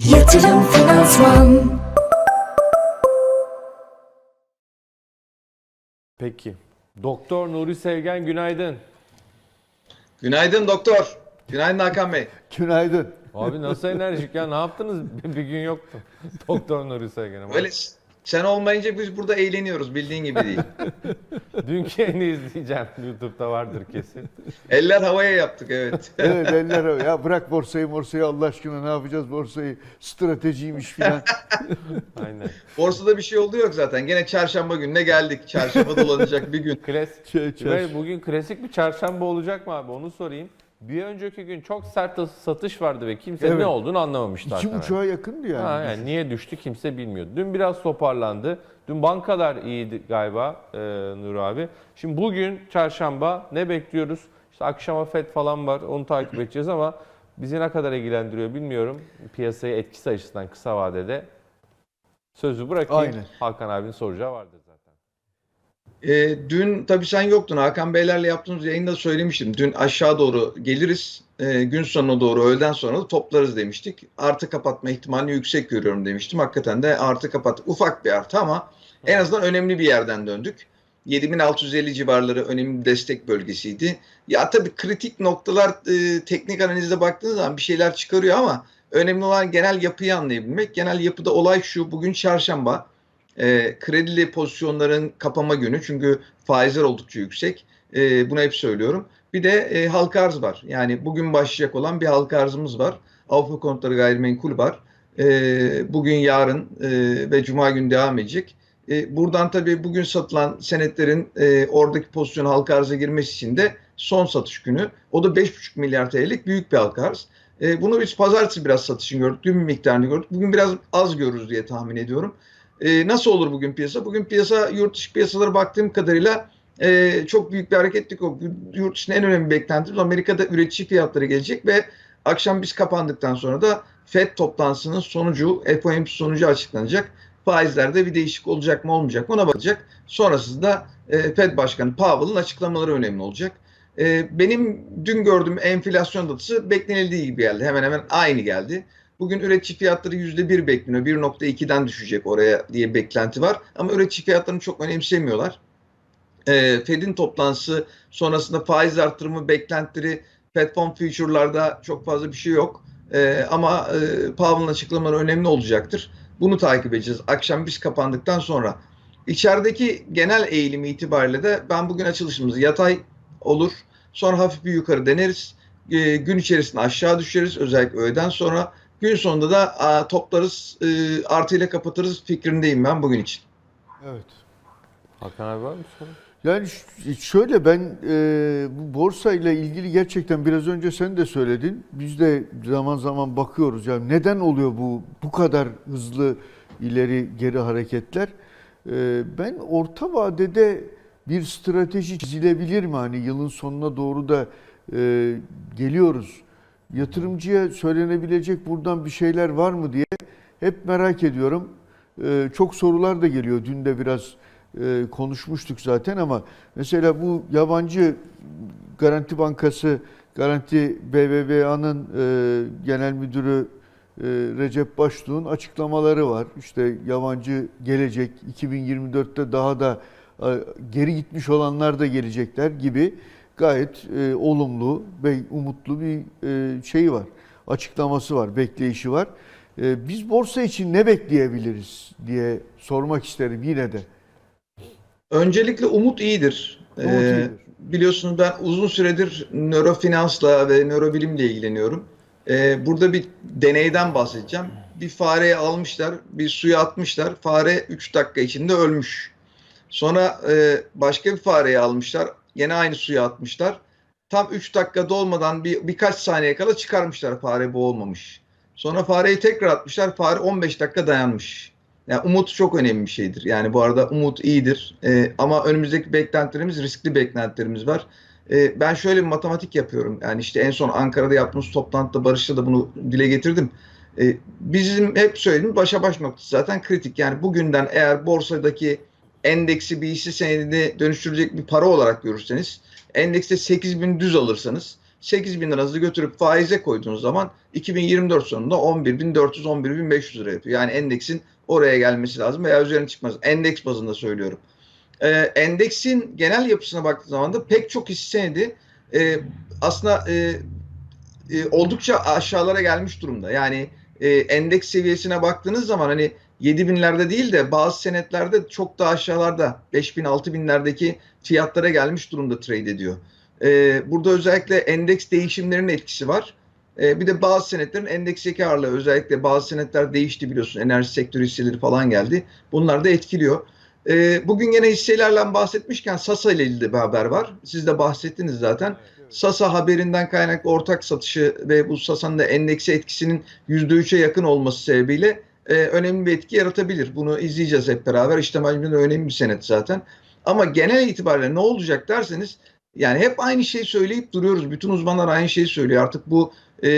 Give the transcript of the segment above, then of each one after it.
Yatırım Finansman Peki. Doktor Nuri Sevgen günaydın. Günaydın doktor. Günaydın Hakan Bey. Günaydın. Abi nasıl enerjik ya ne yaptınız? Bir gün yoktu. Doktor Nuri Sevgen ama. Böyle s- sen olmayınca biz burada eğleniyoruz bildiğin gibi değil. Dünkü yayını izleyeceğim. YouTube'da vardır kesin. Eller havaya yaptık evet. Evet eller ya bırak borsayı morsayı Allah aşkına ne yapacağız borsayı stratejiymiş filan. Aynen. Borsada bir şey oldu yok zaten. Gene çarşamba gününe geldik. Çarşamba dolanacak bir gün. Klasik. Şey. Ve bugün klasik bir çarşamba olacak mı abi onu sorayım. Bir önceki gün çok sert satış vardı ve kimse Evet. ne olduğunu anlamamıştı. İki abi. buçuğa yakındı yani. Ha, yani niye düştü kimse bilmiyor. Dün biraz toparlandı. Dün bankalar iyiydi galiba e, Nur abi. Şimdi bugün çarşamba ne bekliyoruz? İşte akşama FED falan var onu takip edeceğiz ama bizi ne kadar ilgilendiriyor bilmiyorum. Piyasayı etkisi açısından kısa vadede. Sözü bırakayım. Aynen. Hakan abinin soracağı vardır Ee, dün tabii sen yoktun. Hakan Beylerle yaptığımız yayında söylemiştim. Dün aşağı doğru geliriz. Ee, gün sonuna doğru öğleden sonra da toplarız demiştik. Artı kapatma ihtimalini yüksek görüyorum demiştim. Hakikaten de artı kapattık. Ufak bir artı ama en azından önemli bir yerden döndük. 7650 civarları önemli destek bölgesiydi. Ya tabii kritik noktalar e, teknik analizde baktığınız zaman bir şeyler çıkarıyor ama önemli olan genel yapıyı anlayabilmek. Genel yapıda olay şu. Bugün çarşamba. E, kredili pozisyonların kapama günü çünkü faizler oldukça yüksek. E, bunu hep söylüyorum. Bir de e, halka arz var. Yani bugün başlayacak olan bir halka arzımız var. Avrupa konutları gayrimenkul var. E, bugün, yarın e, ve cuma günü devam edecek. E, buradan tabii bugün satılan senetlerin e, oradaki pozisyon halka arza girmesi için de son satış günü. O da 5,5 milyar TL'lik büyük bir halka arz. E, bunu biz pazartesi biraz satışını gördük. Dün bir miktarını gördük. Bugün biraz az görürüz diye tahmin ediyorum. E, nasıl olur bugün piyasa? Bugün piyasa yurt dışı piyasalara baktığım kadarıyla e, çok büyük bir hareketlik yok. Yurt dışında en önemli beklentimiz Amerika'da üretici fiyatları gelecek ve akşam biz kapandıktan sonra da FED toplantısının sonucu, FOMC sonucu açıklanacak. Faizlerde bir değişik olacak mı olmayacak mı ona bakacak. Sonrasında e, FED Başkanı Powell'ın açıklamaları önemli olacak. E, benim dün gördüğüm enflasyon datası beklenildiği gibi geldi. Hemen hemen aynı geldi. Bugün üretici fiyatları %1 bekleniyor. 1.2'den düşecek oraya diye beklenti var. Ama üretici fiyatlarını çok önemsemiyorlar. E, Fed'in toplantısı sonrasında faiz artırımı beklentileri Fed Fund Future'larda çok fazla bir şey yok. E, ama e, Powell'ın açıklamaları önemli olacaktır. Bunu takip edeceğiz. Akşam biz kapandıktan sonra. İçerideki genel eğilimi itibariyle de ben bugün açılışımız yatay olur. Sonra hafif bir yukarı deneriz. E, gün içerisinde aşağı düşeriz özellikle öğleden sonra. Gün sonunda da a, toplarız e, artıyla kapatırız fikrindeyim ben bugün için. Evet. Hakan abi var mı soru? Yani şöyle ben e, bu borsa ile ilgili gerçekten biraz önce sen de söyledin. Biz de zaman zaman bakıyoruz ya neden oluyor bu bu kadar hızlı ileri geri hareketler? E, ben orta vadede bir strateji çizilebilir mi? Hani yılın sonuna doğru da e, geliyoruz. Yatırımcıya söylenebilecek buradan bir şeyler var mı diye hep merak ediyorum. E, çok sorular da geliyor. Dün de biraz e, konuşmuştuk zaten ama mesela bu yabancı Garanti Bankası, Garanti BBVA'nın e, genel müdürü e, Recep Baştuğ'un açıklamaları var. İşte yabancı gelecek, 2024'te daha da geri gitmiş olanlar da gelecekler gibi gayet e, olumlu ve umutlu bir e, şeyi var. Açıklaması var, bekleyişi var. E, biz borsa için ne bekleyebiliriz diye sormak isterim yine de. Öncelikle umut iyidir. Umut Ee, iyidir. biliyorsunuz ben uzun süredir nörofinansla ve nörobilimle ilgileniyorum. Ee, burada bir deneyden bahsedeceğim. Bir fareyi almışlar, bir suya atmışlar. Fare 3 dakika içinde ölmüş. Sonra e, başka bir fareyi almışlar. Yine aynı suya atmışlar. Tam 3 dakika dolmadan bir, birkaç saniye kala çıkarmışlar fare boğulmamış. Sonra fareyi tekrar atmışlar. Fare 15 dakika dayanmış. Yani umut çok önemli bir şeydir. Yani bu arada umut iyidir. Ee, ama önümüzdeki beklentilerimiz riskli beklentilerimiz var. Ee, ben şöyle bir matematik yapıyorum. Yani işte en son Ankara'da yaptığımız toplantıda Barış'ta da bunu dile getirdim. Ee, bizim hep söylediğimiz başa baş noktası zaten kritik. Yani bugünden eğer borsadaki endeksi bir hisse senedine dönüştürecek bir para olarak görürseniz endekste 8000 düz alırsanız 8 bin liranızı götürüp faize koyduğunuz zaman 2024 sonunda 11.400 11.500 lira yapıyor. Yani endeksin oraya gelmesi lazım veya üzerine çıkmaz. Endeks bazında söylüyorum. Ee, endeksin genel yapısına baktığınız zaman da pek çok hisse senedi e, aslında e, e, oldukça aşağılara gelmiş durumda. Yani e, endeks seviyesine baktığınız zaman hani 7000'lerde değil de bazı senetlerde çok daha aşağılarda 5000 6000'lerdeki fiyatlara gelmiş durumda trade ediyor. E, burada özellikle endeks değişimlerinin etkisi var. E, bir de bazı senetlerin endeksteki ağırlığı özellikle bazı senetler değişti biliyorsun. Enerji sektörü hisseleri falan geldi. Bunlar da etkiliyor. E, bugün yine hisselerle bahsetmişken Sasa ile ilgili bir haber var. Siz de bahsettiniz zaten. Sasa haberinden kaynaklı ortak satışı ve bu Sasa'nın da endeksi etkisinin %3'e yakın olması sebebiyle e, önemli bir etki yaratabilir. Bunu izleyeceğiz hep beraber. İşlem hacminde önemli bir senet zaten. Ama genel itibariyle ne olacak derseniz yani hep aynı şeyi söyleyip duruyoruz. Bütün uzmanlar aynı şeyi söylüyor. Artık bu e,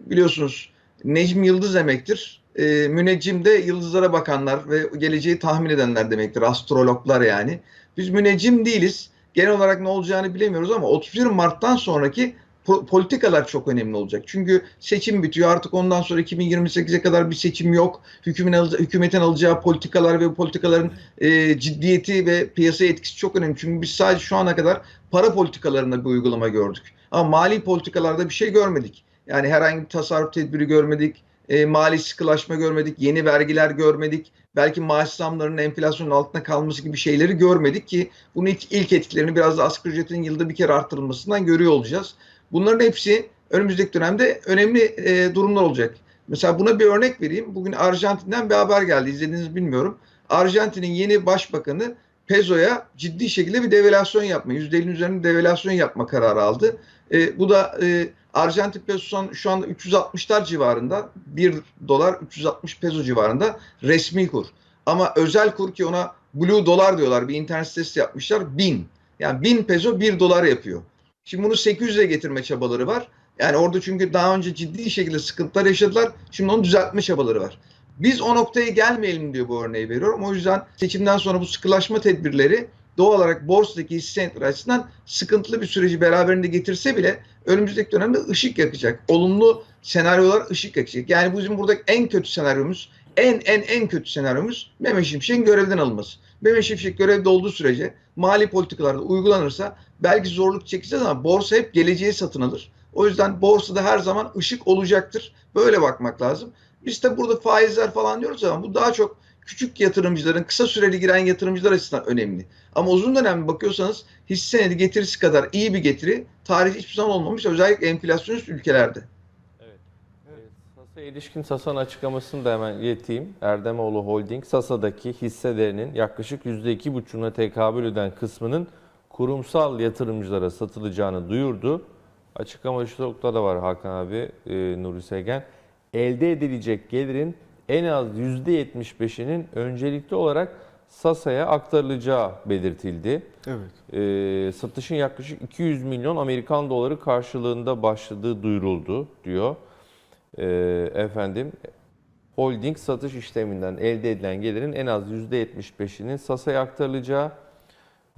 biliyorsunuz Necm Yıldız demektir. E, müneccim de yıldızlara bakanlar ve geleceği tahmin edenler demektir. Astrologlar yani. Biz müneccim değiliz. Genel olarak ne olacağını bilemiyoruz ama 31 Mart'tan sonraki po- politikalar çok önemli olacak. Çünkü seçim bitiyor. Artık ondan sonra 2028'e kadar bir seçim yok. Hükümetin, alacağı, hükümetin alacağı politikalar ve politikaların e, ciddiyeti ve piyasa etkisi çok önemli. Çünkü biz sadece şu ana kadar para politikalarında bir uygulama gördük. Ama mali politikalarda bir şey görmedik. Yani herhangi bir tasarruf tedbiri görmedik. E, mali sıkılaşma görmedik. Yeni vergiler görmedik. Belki maaş zamlarının enflasyonun altında kalması gibi şeyleri görmedik ki bunun ilk, ilk etkilerini biraz da asgari ücretin yılda bir kere arttırılmasından görüyor olacağız. Bunların hepsi önümüzdeki dönemde önemli e, durumlar olacak. Mesela buna bir örnek vereyim. Bugün Arjantin'den bir haber geldi. İzlediğinizi bilmiyorum. Arjantin'in yeni başbakanı pezoya ciddi şekilde bir devalüasyon yapma, %50'nin üzerinde devalüasyon yapma kararı aldı. E, bu da e, Arjantin pesosu şu anda 360'lar civarında, 1 dolar 360 peso civarında resmi kur. Ama özel kur ki ona blue dolar diyorlar. Bir internet sitesi yapmışlar. 1000. Yani 1000 peso 1 dolar yapıyor. Şimdi bunu 800'e getirme çabaları var. Yani orada çünkü daha önce ciddi şekilde sıkıntılar yaşadılar. Şimdi onu düzeltme çabaları var. Biz o noktaya gelmeyelim diyor bu örneği veriyorum. O yüzden seçimden sonra bu sıkılaşma tedbirleri doğal olarak borsadaki hisse senetleri açısından sıkıntılı bir süreci beraberinde getirse bile önümüzdeki dönemde ışık yakacak. Olumlu senaryolar ışık yakacak. Yani bizim burada en kötü senaryomuz, en en en kötü senaryomuz Mehmet Şimşek'in görevden alınması. Mehmet Şimşek görevde olduğu sürece mali politikalarda uygulanırsa belki zorluk çekeceğiz ama borsa hep geleceği satın alır. O yüzden borsada her zaman ışık olacaktır. Böyle bakmak lazım. Biz de burada faizler falan diyoruz ama bu daha çok küçük yatırımcıların, kısa süreli giren yatırımcılar açısından önemli. Ama uzun dönem bakıyorsanız hisse senedi getirisi kadar iyi bir getiri tarih hiçbir zaman olmamış. Özellikle enflasyonist ülkelerde. Sasa'ya ilişkin Sasa'nın açıklamasını da hemen ileteyim. Erdemoğlu Holding, Sasa'daki hisselerinin yaklaşık %2,5'una tekabül eden kısmının kurumsal yatırımcılara satılacağını duyurdu. Açıklama şu noktada var Hakan abi, e, Nuri Segen. Elde edilecek gelirin en az %75'inin öncelikli olarak Sasa'ya aktarılacağı belirtildi. Evet. E, satışın yaklaşık 200 milyon Amerikan doları karşılığında başladığı duyuruldu diyor. E, efendim holding satış işleminden elde edilen gelirin en az %75'inin Sasa'ya aktarılacağı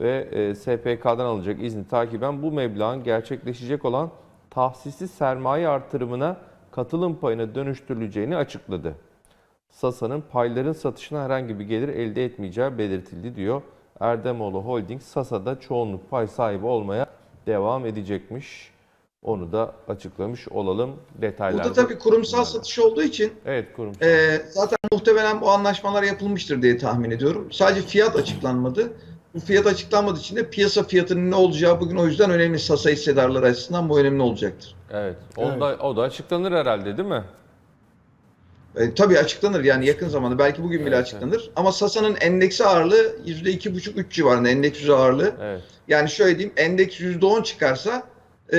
ve e, SPK'dan alacak izni takiben bu meblağın gerçekleşecek olan tahsisi sermaye artırımına katılım payına dönüştürüleceğini açıkladı. Sasa'nın payların satışına herhangi bir gelir elde etmeyeceği belirtildi diyor. Erdemoğlu Holding Sasa'da çoğunluk pay sahibi olmaya devam edecekmiş. Onu da açıklamış olalım detaylarda. Burada tabii kurumsal satış olduğu için Evet kurumsal. e, zaten muhtemelen bu anlaşmalar yapılmıştır diye tahmin ediyorum. Sadece fiyat açıklanmadı. Bu fiyat açıklanmadığı için de piyasa fiyatının ne olacağı bugün o yüzden önemli. Sasa hissedarları açısından bu önemli olacaktır. Evet. O da o da açıklanır herhalde değil mi? E, tabii açıklanır yani yakın zamanda belki bugün bile Evet, açıklanır. Ama Sasa'nın endeksi ağırlığı %2,5-3 civarında endeks yüzü ağırlığı. Evet. Yani şöyle diyeyim endeks %10 çıkarsa e,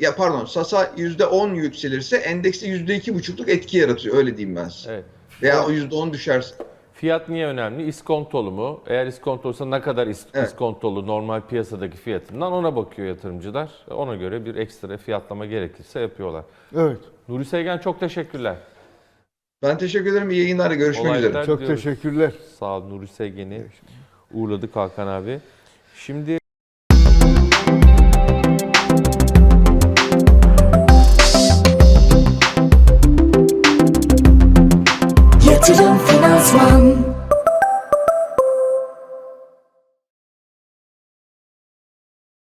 ya pardon Sasa %10 yükselirse endekste %2,5'luk etki yaratıyor öyle diyeyim ben size. Evet. Veya o %10 düşerse. Fiyat niye önemli? İskontolu mu? Eğer iskontoluysa ne kadar is- Evet. iskontolu normal piyasadaki fiyatından ona bakıyor yatırımcılar. Ona göre bir ekstra fiyatlama gerekirse yapıyorlar. Evet. Nuri Seygen çok teşekkürler. Ben teşekkür ederim. İyi yayınlar. Görüşmek Kolaylıklar üzere. Çok diliyoruz. teşekkürler. Sağ ol Nuri Seygen'i uğurladık Hakan abi. Şimdi